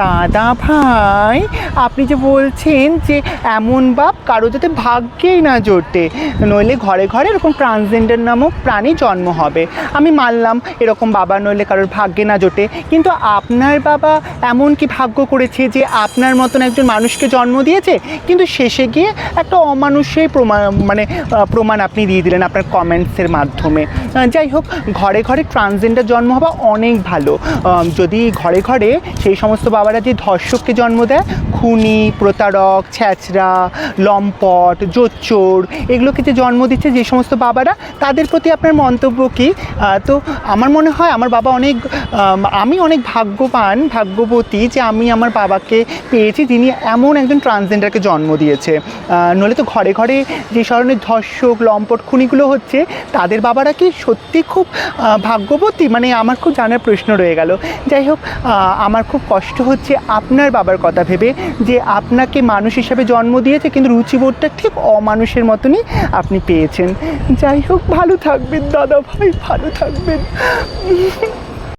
দাদা ভাই আপনি যে বলছেন যে এমন বাপ কারও যাতে ভাগ্যেই না জোটে, নইলে ঘরে ঘরে এরকম ট্রান্সজেন্ডার নামক প্রাণী জন্ম হবে। আমি মানলাম এরকম বাবা নইলে কারোর ভাগ্যে না জোটে, কিন্তু আপনার বাবা এমন কি ভাগ্য করেছে যে আপনার মতন একজন মানুষকে জন্ম দিয়েছে? কিন্তু শেষে গিয়ে একটা অমানুষের প্রমাণ মানে প্রমাণ আপনি দিয়ে দিলেন আপনার কমেন্টসের মাধ্যমে। যাই হোক, ঘরে ঘরে ট্রান্সজেন্ডার জন্ম হওয়া অনেক ভালো। যদি ঘরে ঘরে সেই সমস্ত বাবারা যে ধর্ষককে জন্ম দেয়। খুনি, প্রতারক ছ্যাচরা লম্পট, জোচ্চোর এগুলোকে যে জন্ম দিচ্ছে যে সমস্ত বাবারা, তাদের প্রতি আপনার মন্তব্য কি? তো আমার মনে হয় আমার বাবা অনেক, আমি অনেক ভাগ্যবান, ভাগ্যবতী যে আমি আমার বাবাকে পেয়েছি যিনি এমন একজন ট্রান্সজেন্ডারকে জন্ম দিয়েছে। নইলে তো ঘরে ঘরে যে ধরনের ধর্ষক, লম্পট, খুনিগুলো হচ্ছে, তাদের বাবারা কি সত্যি খুব ভাগ্যবতী? মানে আমার খুব জানার প্রশ্ন রয়ে গেল। যাই হোক আমার খুব কষ্ট হচ্ছে আপনার বাবার কথা ভেবে যে আপনাকে মানুষ হিসাবে জন্ম দিয়েছে, কিন্তু রুচিবোধটা ঠিক অমানুষের মতনই আপনি পেয়েছেন। যাই হোক, ভালো থাকবেন, দাদা ভাই, ভালো থাকবেন।